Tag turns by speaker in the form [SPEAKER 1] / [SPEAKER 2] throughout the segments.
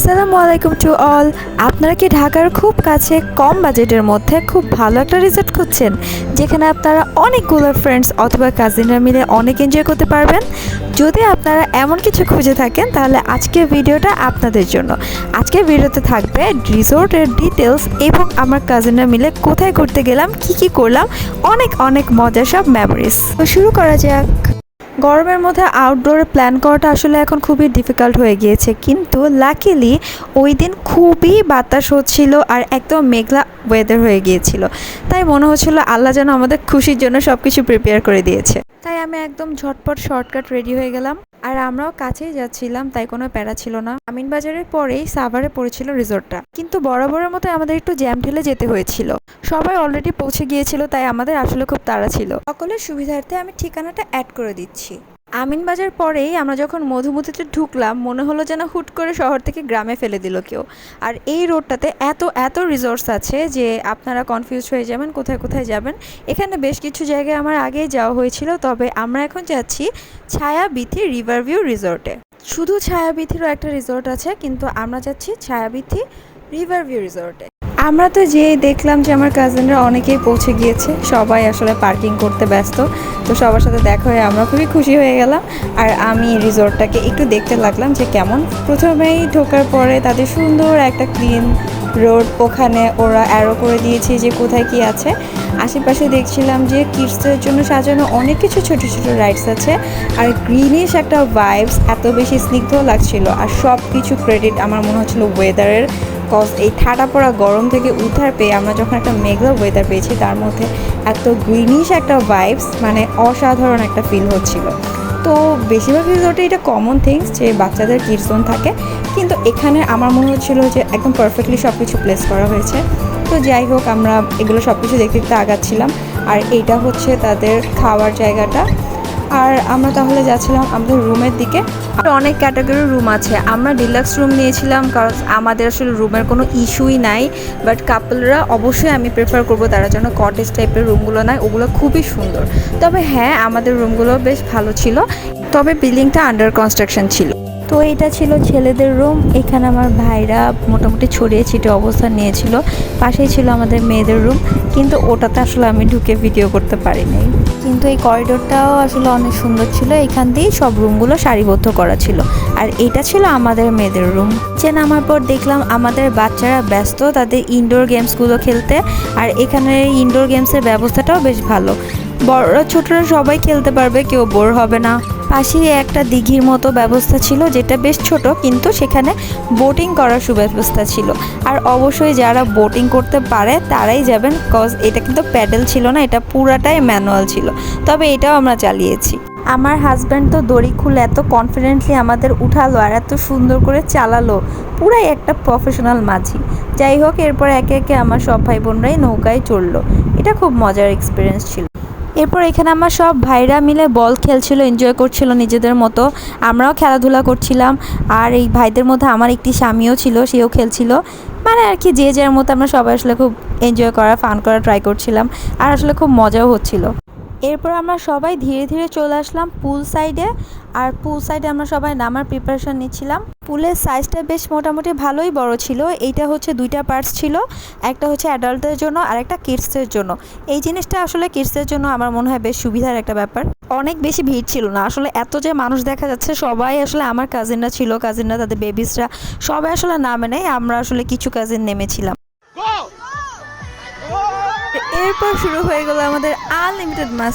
[SPEAKER 1] আসসালামু আলাইকুম to all. আপনারা কি ঢাকার খুব কাছে কম বাজেটের মধ্যে খুব ভালো একটা রিসোর্ট খুঁজছেন, যেখানে আপনারা অনেকগুলো ফ্রেন্ডস অথবা কাজিনরা মিলে অনেক এনজয় করতে পারবেন? যদি আপনারা এমন কিছু খুঁজে থাকেন, তাহলে আজকের ভিডিওটা আপনাদের জন্য। আজকের ভিডিওতে থাকবে রিসোর্টের ডিটেলস এবং আমার কাজিনরা মিলে কোথায় ঘুরতে গেলাম, কি কি করলাম, অনেক অনেক মজার সব মেমোরিজ তো শুরু করা যাক। গরমের মধ্যে আউটডোরে প্ল্যান করাটা আসলে এখন খুবই ডিফিকাল্ট হয়ে গিয়েছে। কিন্তু লাকিলি ওই দিন খুবই বাতাস হচ্ছিল আর একদম মেঘলা ওয়েদার হয়ে গিয়েছিল। তাই মনে হচ্ছিল আল্লাহ যেন আমাদের খুশির জন্য সব কিছু প্রিপেয়ার করে দিয়েছে। তাই আমি একদম ঝটপট শর্টকাট রেডি হয়ে গেলাম। আর আমরাও কাছেই যাচ্ছিলাম, তাই কোনো প্যারা ছিল না। আমিন বাজারের পরেই সাভারে পড়েছিল রিসোর্টটা। কিন্তু বরাবরের মতো আমাদের একটু জ্যাম ঠেলে যেতে হয়েছিল। সবাই অলরেডি পৌঁছে গিয়েছিল, তাই আমাদের আসলে খুব তাড়া ছিল। সকলের সুবিধার্থে আমি ঠিকানাটা অ্যাড করে দিচ্ছি। আমিনবাজার পরেই আমরা যখন মধুমতিতে ঢুকলাম, মনে হলো যেন হুট করে শহর থেকে গ্রামে ফেলে দিল কেউ। আর এই রোডটাতে এত এত রিসোর্টস আছে যে আপনারা কনফিউজ হয়ে যাবেন, কোথায় কোথায় যাবেন। এখানে বেশ কিছু জায়গায় আমার আগেই যাওয়া হয়েছিল, তবে আমরা এখন যাচ্ছি ছায়াবিথি রিভারভিউ রিসোর্টে শুধু ছায়াবিথিরও একটা রিসোর্ট আছে, কিন্তু আমরা যাচ্ছি ছায়াবিথি রিভারভিউ রিসোর্টে আমরা তো যেই দেখলাম যে আমার কাজিনরা অনেকেই পৌঁছে গিয়েছে, সবাই আসলে পার্কিং করতে ব্যস্ত। তো সবার সাথে দেখা হয়ে আমরা খুবই খুশি হয়ে গেলাম। আর আমি রিসোর্টটাকে একটু দেখতে লাগলাম যে কেমন। প্রথমেই ঢোকার পরে তাদের সুন্দর একটা ক্লিন রোড ওখানে ওরা অ্যারো করে দিয়েছে যে কোথায় কি আছে। আশেপাশে দেখছিলাম যে কিডসদের জন্য সাজানো অনেক কিছু ছোট ছোট রাইডস আছে। আর গ্রিনিশ একটা ভাইবস এত বেশি স্নিগ্ধ লাগছিল। আর সব কিছু ক্রেডিট আমার মনে হচ্ছিল ওয়েদারের কজ এই ঠাটা পড়া গরম থেকে উদ্ধার পেয়ে আমরা যখন একটা মেঘলা ওয়েদার পেয়েছি, তার মধ্যে এত গ্রিনিশ একটা ভাইবস মানে অসাধারণ একটা ফিল হচ্ছিল। তো বেশিরভাগ রিসোর্টে এটা কমন থিংস যে বাচ্চাদের জোন থাকে, কিন্তু এখানে আমার মনে হচ্ছিল যে একদম পারফেক্টলি সব কিছু প্লেস করা হয়েছে। তো যাই হোক, আমরা এগুলো সব কিছু দেখতে দেখতে আগাচ্ছিলাম। আর এইটা হচ্ছে তাদের খাওয়ার জায়গাটা। আর আমরা তাহলে যাচ্ছিলাম আমাদের রুমের দিকে। অনেক ক্যাটাগরির রুম আছে। আমরা ডিলাক্স রুম নিয়েছিলাম কারণ আমাদের আসলে রুমের কোনো ইস্যুই নাই। বাট কাপলরা অবশ্যই আমি প্রেফার করব, তারা যেন কটেজ টাইপের রুমগুলো নাই ওগুলো খুবই সুন্দর। তবে হ্যাঁ আমাদের রুমগুলো বেশ ভালো ছিল। তবে বিল্ডিংটা আন্ডার কনস্ট্রাকশন ছিল। তো এটা ছিল ছেলেদের রুম এখানে আমার ভাইরা মোটামুটি ছড়িয়ে ছিটে অবস্থান নিয়েছিল। পাশেই ছিল আমাদের মেয়েদের রুম কিন্তু ওটাতে আসলে আমি ঢুকে ভিডিও করতে পারিনি। কিন্তু এই করিডোরটাও আসলে অনেক সুন্দর ছিল। এখান দিয়েই সব রুমগুলো সারিবদ্ধ করা ছিল। আর এটা ছিল আমাদের মেয়েদের রুম যে নামার পর দেখলাম আমাদের বাচ্চারা ব্যস্ত, তাদের ইনডোর গেমসগুলো খেলতে। আর এখানে ইনডোর গেমসের ব্যবস্থাটাও বেশ ভালো। বড়রা, ছোটরা সবাই খেলতে পারবে, কেউ বোর হবে না। পাশেই একটা দিঘির মতো ব্যবস্থা ছিল, যেটা বেশ ছোট, কিন্তু সেখানে বোটিং করার সুব্যবস্থা ছিল। আর অবশ্যই যারা বোটিং করতে পারে, তারাই যাবেন কজ এটা কিন্তু প্যাডেল ছিল না, এটা পুরাটাই ম্যানুয়াল ছিল। তবে এটাও আমরা চালিয়েছি। আমার হাজব্যান্ড তো দড়ি খুলে এত কনফিডেন্টলি আমাদের উঠালো আর এত সুন্দর করে চালালো। পুরাই একটা প্রফেশনাল মাঝি। যাই হোক, এরপর একে একে আমার সব ভাই বোনরাই নৌকায় চড়লো। এটা খুব মজার এক্সপিরিয়েন্স ছিল। এরপর এখানে আমার সব ভাইরা মিলে বল খেলছিল এনজয় করছিল নিজেদের মতো। আমরাও খেলাধুলা করছিলাম। আর এই ভাইদের মধ্যে আমার একটি স্বামীও ছিল, সেও খেলছিল। মানে আর কি, যে যার মতো আমরা সবাই আসলে খুব এনজয় করা ফান করা ট্রাই করছিলাম। আর আসলে খুব মজাও হচ্ছিল। এরপর আমরা সবাই ধীরে ধীরে চলে আসলাম পুল সাইডে আর পুল সাইডে আমরা সবাই নামার প্রিপারেশন নিচ্ছিলাম। পুলের সাইজটা বেশ মোটামুটি ভালোই বড় ছিল। এইটা হচ্ছে দুইটা পার্টস ছিল। একটা হচ্ছে অ্যাডাল্টদের জন্য আর একটা কিডসদের জন্য। এই জিনিসটা আসলে কিডসদের জন্য আমার মনে হয় বেশ সুবিধার একটা ব্যাপার। অনেক বেশি ভিড় ছিল না। আসলে এত যে মানুষ দেখা যাচ্ছে সবাই আসলে আমার কাজিনরা ছিল কাজিনরা তাদের বেবিসরা সবাই আসলে নামে নেই আমরা আসলে কিছু কাজিন নেমেছিলাম। এরপর শুরু হয়ে গেল আমাদের আনলিমিটেড মাস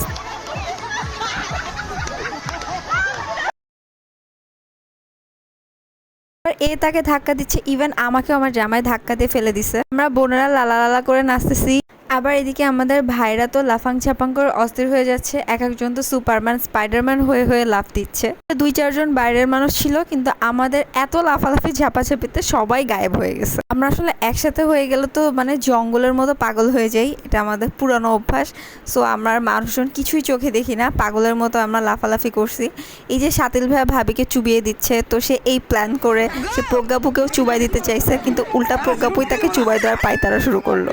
[SPEAKER 1] এ তাকে ধাক্কা দিচ্ছে ইভেন আমাকে আমার জামাই ধাক্কা দিয়ে ফেলে দিছে। আমরা বোনেরা লালা লালা করে নাচতেছি। আবার এদিকে আমাদের ভাইরা তো লাফাং ছাপাং করে অস্থির হয়ে যাচ্ছে। এক একজন তো সুপারম্যান, স্পাইডারম্যান হয়ে হয়ে লাফ দিচ্ছে। দুই চারজন বাইরের মানুষ ছিল, কিন্তু আমাদের এত লাফালাফি, ঝাপাঝাপিতে সবাই গায়েব হয়ে গেছে। আমরা আসলে একসাথে হয়ে গেলে তো মানে জঙ্গলের মতো পাগল হয়ে যাই। এটা আমাদের পুরানো অভ্যাস। সো আমরা মানুষজন কিছুই চোখে দেখি না। পাগলের মতো আমরা লাফালাফি করছি। এই যে সাতিল ভাইয়া ভাবিকে চুবিয়ে দিচ্ছে, তো সে এই প্ল্যান করে সে প্রজ্ঞাপুকেও চুবাই দিতে চাইছে, কিন্তু উল্টা প্রজ্ঞাপুই তাকে চুবাই দেওয়ার পায়তারা শুরু করল।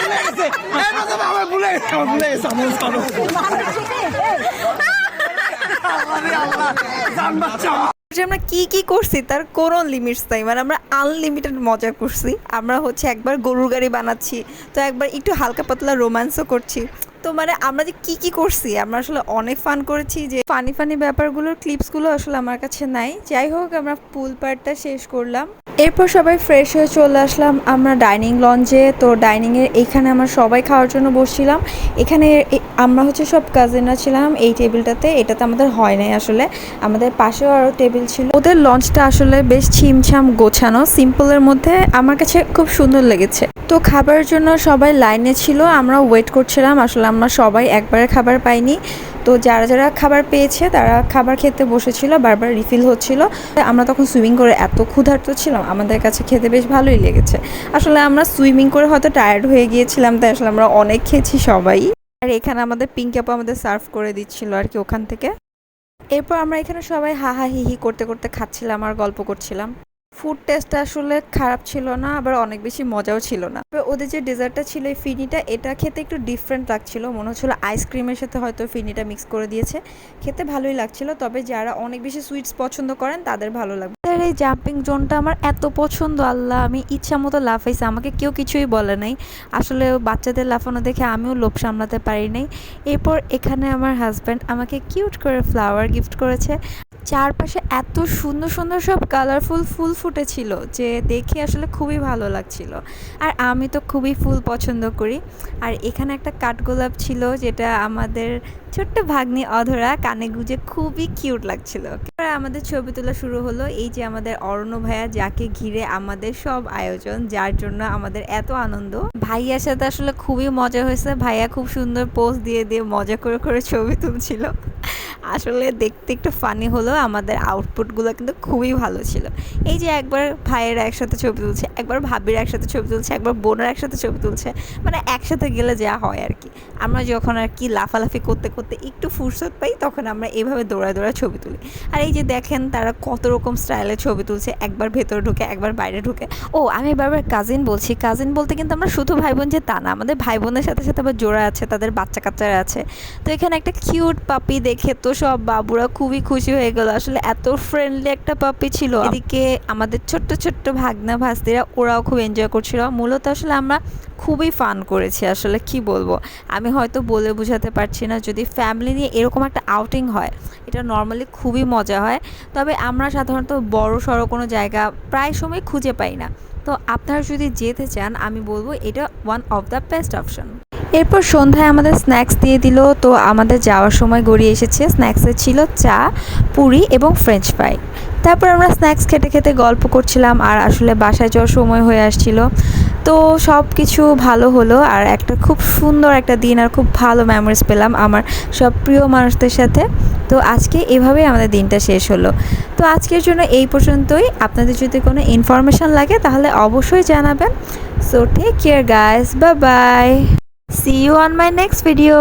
[SPEAKER 2] ভুলে গেছে। আমার ভুলে গেছে, আমার ভুলে গেছে আমার
[SPEAKER 1] আমরা কি কি করছি, তার কোনো লিমিটস নাই। মানে আমরা আনলিমিটেড মজা করছি। আমরা হচ্ছে একবার গরুর গাড়ি বানাচ্ছি, তো একবার একটু হালকা পাতলা রোমান্সও করছি। তো মানে আমরা যে কি কি করছি? আমরা আসলে অনেক ফান করেছি যে ফানি ফানি ব্যাপারগুলোর ক্লিপসগুলো আসলে আমার কাছে নাই। যাই হোক, আমরা পুল পার্টটা শেষ করলাম। এরপর সবাই ফ্রেশ হয়ে চলে আসলাম আমরা ডাইনিং লঞ্চে তো ডাইনিংয়ের এখানে আমরা সবাই খাওয়ার জন্য বসছিলাম। এখানে আমরা হচ্ছে সব কাজিনরা ছিলাম এই টেবিলটাতে এটাতে আমাদের হয় নাই আসলে। আমাদের পাশেও আরও টেবিল ছিল। ওদের লঞ্চটা আসলে বেশ ছিমছাম গোছানো। সিম্পলের মধ্যে আমার কাছে খুব সুন্দর লেগেছে। তো খাবারের জন্য সবাই লাইনে ছিল, আমরা ওয়েট করছিলাম, আসলে আমরা সবাই একবারে খাবার পাইনি। তো যারা যারা খাবার পেয়েছে, তারা খাবার খেতে বসেছিল, বারবার রিফিল হচ্ছিল। আমরা তখন সুইমিং করে এত ক্ষুধার্ত ছিলাম, আমাদের কাছে খেতে বেশ ভালোই লেগেছে। আসলে আমরা সুইমিং করে হয়তো টায়ার্ড হয়ে গিয়েছিলাম, তাই আসলে আমরা অনেক খেয়েছি সবাই। আর এখানে আমাদের পিঙ্ক আপু আমাদের সার্ভ করে দিচ্ছিল আর কি ওখান থেকে। এরপর আমরা এখানে সবাই হাহা হা হি হি করতে করতে খাচ্ছিলাম আর গল্প করছিলাম। ফুড টেস্টটা আসলে খারাপ ছিল না, আবার অনেক বেশি মজাও ছিল না। ওদের যে ডেজার্টটা ছিল এই ফিনিটা, এটা খেতে একটু ডিফারেন্ট লাগছিল। মনে হচ্ছিল আইসক্রিমের সাথে হয়তো ফিনিটা মিক্স করে দিয়েছে। খেতে ভালোই লাগছিল, তবে যারা অনেক বেশি সুইটস পছন্দ করেন, তাদের ভালো লাগবে। আর এই জাম্পিং জোনটা আমার এত পছন্দ, আল্লাহ, আমি ইচ্ছা মতো লাফাইছি। আমাকে কেউ কিছুই বলে নাই। আসলে বাচ্চাদের লাফানো দেখে আমিও লোভ সামলাতে পারি নাই। এরপর এখানে আমার হাজব্যান্ড আমাকে কিউট করে ফ্লাওয়ার গিফট করেছে। চারপাশে এত সুন্দর সুন্দর সব কালারফুল ফুল ফুটেছিল যে দেখে আসলে খুবই ভালো লাগছিল। আর আমি তো খুবই ফুল পছন্দ করি। আর এখানে একটা কাঠগোলাপ ছিল যেটা আমাদের ছোট্ট ভাগ্নি অধরা কানে গুজে খুবই কিউট লাগছিল। এবার আমাদের ছবি তোলা শুরু হলো এই যে আমাদের অরণ্য ভাইয়া, যাকে ঘিরে আমাদের সব আয়োজন, যার জন্য আমাদের এত আনন্দ। ভাইয়ার সাথে আসলে খুবই মজা হয়েছে। ভাইয়া খুব সুন্দর পোজ দিয়ে দিয়ে মজা করে করে ছবি তুলছিল। আসলে দেখতে একটু ফানি হলো আমাদের আউটপুটগুলো কিন্তু খুবই ভালো ছিল। এই যে একবার ভাইয়ের একসাথে ছবি তুলছে, একবার ভাবির একসাথে ছবি তুলছে, একবার বোনের একসাথে ছবি তুলছে মানে একসাথে গেলে যা হয় আর কি। আমরা যখন আর কি লাফালাফি করতে করতে একটু ফুরসত পাই, তখন আমরা এভাবে দৌড়ায় দৌড়ায় ছবি তুলি। আর এই যে দেখেন তারা কত রকম স্টাইলে ছবি তুলছে, একবার ভেতরে ঢুকে, একবার বাইরে ঢুকে। ও, আমি বারবার কাজিন বলছি। কাজিন বলতে কিন্তু আমরা শুধু ভাই বোন যে তা না, আমাদের ভাই বোনের সাথে সাথে আবার জোড়া আছে, তাদের বাচ্চা কাচ্চারা আছে। তো এখানে একটা কিউট পাপি দেখে তো সব বাবুরা খুবই খুশি হয়ে গেল। আসলে এত ফ্রেন্ডলি একটা পাপি ছিল। এদিকে আমাদের ছোট্ট ছোট্ট ভাগনা ভাস্তিরা ওরাও খুব এনজয় করছিল। মূলত আসলে আমরা খুবই ফান করেছি, আসলে কি বলব? আমি হয়তো বলে বোঝাতে পারছি না, যদি ফ্যামিলি নিয়ে এরকম একটা আউটিং হয়, এটা নর্মালি খুবই মজা হয়। তবে আমরা সাধারণত বড় সড়ো কোনো জায়গা প্রায় সময় খুঁজে পাই না। তো আপনারা যদি যেতে চান, আমি বলব এটা one of the best option এরপর সন্ধ্যায় আমাদের স্ন্যাক্স দিয়ে দিল, তো আমাদের যাওয়ার সময় গড়িয়ে এসেছে। স্ন্যাক্সে ছিল চা, পুরি এবং ফ্রেঞ্চ ফ্রাই তারপর আমরা স্ন্যাক্স খেতে খেতে গল্প করছিলাম, আর আসলে বাসায় যাওয়ার সময় হয়ে আসছিল। তো সব কিছু ভালো হলো আর একটা খুব সুন্দর একটা দিন আর খুব ভালো মেমোরিজ পেলাম আমার সব প্রিয় মানুষদের সাথে। তো আজকে এভাবেই আমাদের দিনটা শেষ হলো। তো আজকের জন্য এই পর্যন্তই। আপনাদের যদি কোনো ইনফরমেশান লাগে তাহলে অবশ্যই জানাবেন। সো টেক কেয়ার গাইস বা bye see you on my next video